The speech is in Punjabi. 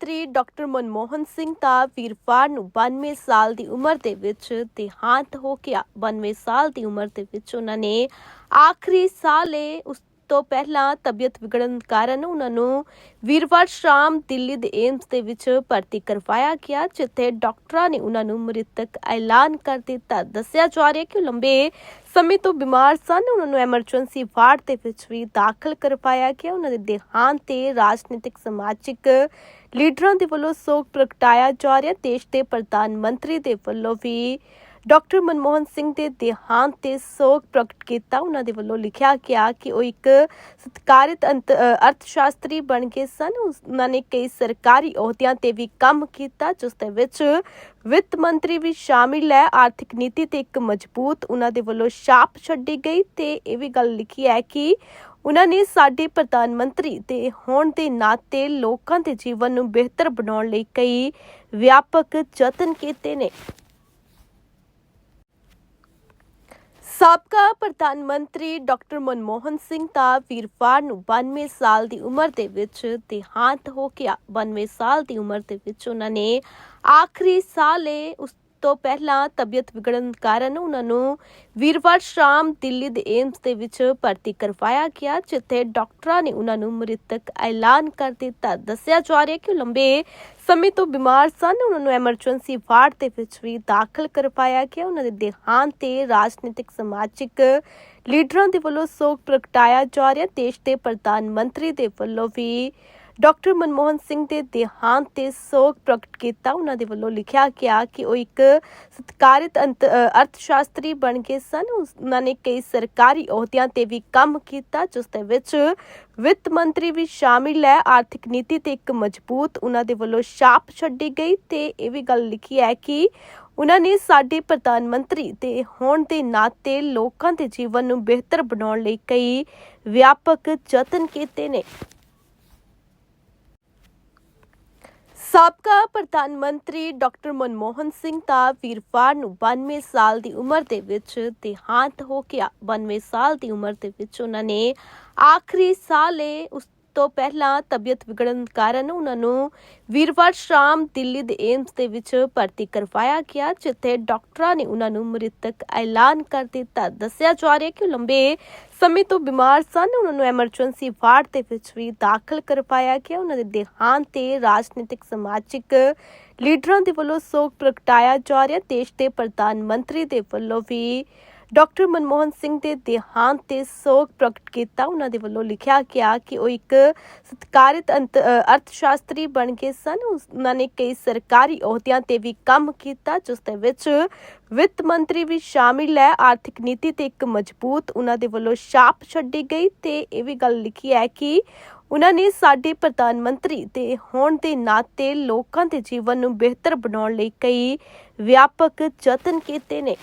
ਮੰਤਰੀ ਡਾਕਟਰ ਮਨਮੋਹਨ ਸਿੰਘ ਦਾ ਵੀਰਵਾਰ ਨੂੰ 92 ਸਾਲ ਦੀ ਉਮਰ ਦੇ ਵਿੱਚ ਦੇਹਾਂਤ ਹੋ ਗਿਆ। 92 ਸਾਲ ਦੀ ਉਮਰ ਦੇ ਵਿੱਚ ਉਹਨਾਂ ਨੇ ਆਖਰੀ ਸਾਹ ਲਏ ਉਸ ਤੋਂ ਪਹਿਲਾਂ ਤਬੀਅਤ ਵਿਗੜਨ ਕਾਰਨ ਉਹਨਾਂ ਨੂੰ ਵੀਰਵਾਰ ਸ਼ਾਮ ਦਿੱਲੀ ਦੇ ਏਮਸ ਦੇ ਵਿੱਚ ਭਰਤੀ ਕਰਵਾਇਆ ਗਿਆ, ਜਿੱਥੇ ਡਾਕਟਰਾਂ ਨੇ ਉਹਨਾਂ ਨੂੰ ਮ੍ਰਿਤਕ ਐਲਾਨ ਕਰ ਦਿੱਤਾ। ਦੱਸਿਆ ਜਾ ਰਿਹਾ ਕਿ ਲੰਬੇ ਸਮੇਂ ਤੋਂ ਬਿਮਾਰ ਸਨ। ਉਹਨਾਂ ਨੂੰ ਐਮਰਜੈਂਸੀ ਵਾਰਡ ਦੇ ਵਿੱਚ ਵੀ ਦਾਖਲ ਕਰਵਾਇਆ ਗਿਆ। ਉਹਨਾਂ ਦੇ ਦੇਹਾਂਤ ਤੇ ਰਾਜਨੀਤਿਕ, ਸਮਾਜਿਕ ਲੀਡਰਾਂ ਦੇ ਵੱਲੋਂ ਸੋਗ ਪ੍ਰਗਟਾਇਆ ਜਾ ਰਿਹਾ। ਦੇਸ਼ ਦੇ ਪ੍ਰਧਾਨ ਮੰਤਰੀ ਦੇ ਵੱਲੋਂ ਵੀ ਡਾਕਟਰ ਮਨਮੋਹਨ ਸਿੰਘ ਦੇ ਦੇਹਾਂਤ ਤੇ ਸੋਗ ਪ੍ਰਗਟ ਕੀਤਾ। ਉਹਨਾਂ ਦੇ ਵੱਲੋਂ ਲਿਖਿਆ ਗਿਆ ਕਿ ਉਹ ਇੱਕ ਸਤਿਕਾਰਿਤ ਅੰਤ- ਅਰਥ ਸ਼ਾਸਤਰੀ ਬਣ ਗਏ ਸਨ। ਉਹਨਾਂ ਨੇ ਕਈ ਸਰਕਾਰੀ ਅਹੁਦਿਆਂ ਤੇ ਵੀ ਕੰਮ ਕੀਤਾ, ਜਿਸ ਦੇ ਵਿੱਚ ਵਿੱਤ ਮੰਤਰੀ ਵੀ ਸ਼ਾਮਿਲ ਹੈ। ਆਰਥਿਕ ਨੀਤੀ ਤੇ ਇੱਕ ਮਜ਼ਬੂਤ ਉਹਨਾਂ ਦੇ ਵੱਲੋਂ ਛਾਪ ਛੱਡੀ ਗਈ ਤੇ ਇਹ ਵੀ ਗੱਲ ਲਿਖੀ ਹੈ ਕਿ ਉਹਨਾਂ ਨੇ ਸਾਡੇ ਪ੍ਰਧਾਨ ਮੰਤਰੀ ਦੇ ਹੋਣ ਦੇ ਨਾਤੇ ਲੋਕਾਂ ਦੇ ਜੀਵਨ ਨੂੰ ਬਿਹਤਰ ਬਣਾਉਣ ਲਈ ਕਈ ਵਿਆਪਕ ਯਤਨ ਕੀਤੇ ਨੇ। ਸਾਬਕਾ ਪ੍ਰਧਾਨ ਮੰਤਰੀ ਡਾਕਟਰ ਮਨਮੋਹਨ ਸਿੰਘ ਦਾ ਵੀਰਵਾਰ ਨੂੰ 92 ਸਾਲ ਦੀ ਉਮਰ ਦੇ ਵਿੱਚ ਦੇਹਾਂਤ ਹੋ ਗਿਆ। 92 ਸਾਲ ਦੀ ਉਮਰ ਦੇ ਵਿੱਚ ਉਹਨਾਂ ਨੇ ਆਖਰੀ ਸਾਹ ਲਏ ਉਸ ਤੋਂ ਪਹਿਲਾਂ ਤਬੀਅਤ ਵਿਗੜਨ ਕਾਰਨ ਉਹਨਾਂ ਨੂੰ ਵੀਰਵਾਰ ਸ਼ਾਮ ਦਿੱਲੀ ਦੇ ਏਮਸ ਦੇ ਵਿੱਚ ਭਰਤੀ ਕਰਵਾਇਆ ਗਿਆ, ਜਿੱਥੇ ਡਾਕਟਰਾਂ ਨੇ ਉਹਨਾਂ ਨੂੰ ਮ੍ਰਿਤਕ ਐਲਾਨ ਕਰ ਦਿੱਤਾ। ਦੱਸਿਆ ਜਾ ਰਿਹਾ ਕਿ ਉਹ ਲੰਬੇ ਸਮੇਂ ਤੋਂ ਬਿਮਾਰ ਸਨ। ਉਹਨਾਂ ਨੂੰ ਐਮਰਜੈਂਸੀ ਵਾਰਡ ਦੇ ਵਿੱਚ ਵੀ ਦਾਖਲ ਕਰਵਾਇਆ ਗਿਆ। ਉਹਨਾਂ ਦੇ ਦੇਹਾਂਤ ਤੇ ਰਾਜਨੀਤਿਕ, ਸਮਾਜਿਕ ਲੀਡਰਾਂ ਦੇ ਵੱਲੋਂ ਸੋਗ ਪ੍ਰਗਟਾਇਆ ਜਾ ਰਿਹਾ। ਦੇਸ਼ ਦੇ ਪ੍ਰਧਾਨ ਮੰਤਰੀ ਦੇ ਵੱਲੋਂ ਵੀ ਡਾਕਟਰ ਮਨਮੋਹਨ ਸਿੰਘ ਦੇ ਦੇਹਾਂਤ ਤੇ ਸੋਗ ਪ੍ਰਗਟ ਕੀਤਾ। ਉਹਨਾਂ ਦੇ ਵੱਲੋਂ ਲਿਖਿਆ ਗਿਆ ਕਿ ਉਹ ਇੱਕ ਸਤਿਕਾਰਿਤ ਅੰਤ- ਅਰਥ ਸ਼ਾਸਤਰੀ ਬਣ ਗਏ ਸਨ। ਉਹਨਾਂ ਨੇ ਕਈ ਸਰਕਾਰੀ ਅਹੁਦਿਆਂ ਤੇ ਵੀ ਕੰਮ ਕੀਤਾ, ਜਿਸ ਦੇ ਵਿੱਚ ਵਿੱਤ ਮੰਤਰੀ ਵੀ ਸ਼ਾਮਿਲ ਹੈ। ਆਰਥਿਕ ਨੀਤੀ ਤੇ ਇੱਕ ਮਜ਼ਬੂਤ ਉਹਨਾਂ ਦੇ ਵੱਲੋਂ ਛਾਪ ਛੱਡੀ ਗਈ ਤੇ ਇਹ ਵੀ ਗੱਲ ਲਿਖੀ ਹੈ ਕਿ ਉਹਨਾਂ ਨੇ ਸਾਡੇ ਪ੍ਰਧਾਨ ਮੰਤਰੀ ਦੇ ਹੋਣ ਦੇ ਨਾਤੇ ਲੋਕਾਂ ਦੇ ਜੀਵਨ ਨੂੰ ਬਿਹਤਰ ਬਣਾਉਣ ਲਈ ਕਈ ਵਿਆਪਕ ਯਤਨ ਕੀਤੇ ਨੇ। ਸਾਬਕਾ ਪ੍ਰਧਾਨ ਮੰਤਰੀ ਡਾਕਟਰ ਮਨਮੋਹਨ ਸਿੰਘ ਦਾ ਵੀਰਵਾਰ ਨੂੰ 92 ਸਾਲ ਦੀ ਉਮਰ ਦੇ ਵਿੱਚ ਦੇਹਾਂਤ ਹੋ ਗਿਆ। 92 ਸਾਲ ਦੀ ਉਮਰ ਦੇ ਵਿੱਚ ਉਹਨਾਂ ਨੇ ਆਖਰੀ ਸਾਹ ਲਏ ਉਸ ਤੋਂ ਪਹਿਲਾਂ ਤਬੀਅਤ ਵਿਗੜਨ ਕਾਰਨ ਉਹਨਾਂ ਨੂੰ ਵੀਰਵਾਰ ਸ਼ਾਮ ਦਿੱਲੀ ਦੇ ਏਮਸ ਦੇ ਵਿੱਚ ਭਰਤੀ ਕਰਵਾਇਆ ਗਿਆ, ਜਿੱਥੇ ਡਾਕਟਰਾਂ ਨੇ ਉਹਨਾਂ ਨੂੰ ਮ੍ਰਿਤਕ ਐਲਾਨ ਕਰ ਦਿੱਤਾ। ਦੱਸਿਆ ਜਾ ਰਿਹਾ ਕਿ ਉਹ ਲੰਬੇ ਸਮੇਂ ਤੋਂ ਬਿਮਾਰ ਸਨ। ਉਹਨਾਂ ਨੂੰ ਐਮਰਜੈਂਸੀ ਵਾਰਡ ਦੇ ਵਿੱਚ ਵੀ ਦਾਖਲ ਕਰਵਾਇਆ ਗਿਆ। ਉਹਨਾਂ ਦੇ ਦੇਹਾਂਤ ਤੇ ਰਾਜਨੀਤਿਕ, ਸਮਾਜਿਕ ਲੀਡਰਾਂ ਦੇ ਵੱਲੋਂ ਸੋਗ ਪ੍ਰਗਟਾਇਆ ਜਾ ਰਿਹਾ। ਦੇਸ਼ ਦੇ ਪ੍ਰਧਾਨ ਮੰਤਰੀ ਦੇ ਵੱਲੋਂ ਵੀ ਡਾਕਟਰ ਮਨਮੋਹਨ ਸਿੰਘ ਦੇ ਦੇਹਾਂਤ ਤੇ ਸੋਗ ਪ੍ਰਗਟ ਕੀਤਾ। ਉਹਨਾਂ ਦੇ ਵੱਲੋਂ ਲਿਖਿਆ ਗਿਆ ਕਿ ਉਹ ਇੱਕ ਸਤਿਕਾਰਿਤ ਅੰਤ- ਅਰਥ ਸ਼ਾਸਤਰੀ ਬਣ ਗਏ ਸਨ। ਉਹਨਾਂ ਨੇ ਕਈ ਸਰਕਾਰੀ ਅਹੁਦਿਆਂ ਤੇ ਵੀ ਕੰਮ ਕੀਤਾ, ਜਿਸ ਦੇ ਵਿੱਚ ਵਿੱਤ ਮੰਤਰੀ ਵੀ ਸ਼ਾਮਿਲ ਹੈ। ਆਰਥਿਕ ਨੀਤੀ ਤੇ ਇੱਕ ਮਜ਼ਬੂਤ ਉਹਨਾਂ ਦੇ ਵੱਲੋਂ ਛਾਪ ਛੱਡੀ ਗਈ ਤੇ ਇਹ ਵੀ ਗੱਲ ਲਿਖੀ ਹੈ ਕਿ ਉਹਨਾਂ ਨੇ ਸਾਡੇ ਪ੍ਰਧਾਨ ਮੰਤਰੀ ਦੇ ਹੋਣ ਦੇ ਨਾਤੇ ਲੋਕਾਂ ਦੇ ਜੀਵਨ ਨੂੰ ਬਿਹਤਰ ਬਣਾਉਣ ਲਈ ਕਈ ਵਿਆਪਕ ਯਤਨ ਕੀਤੇ ਨੇ।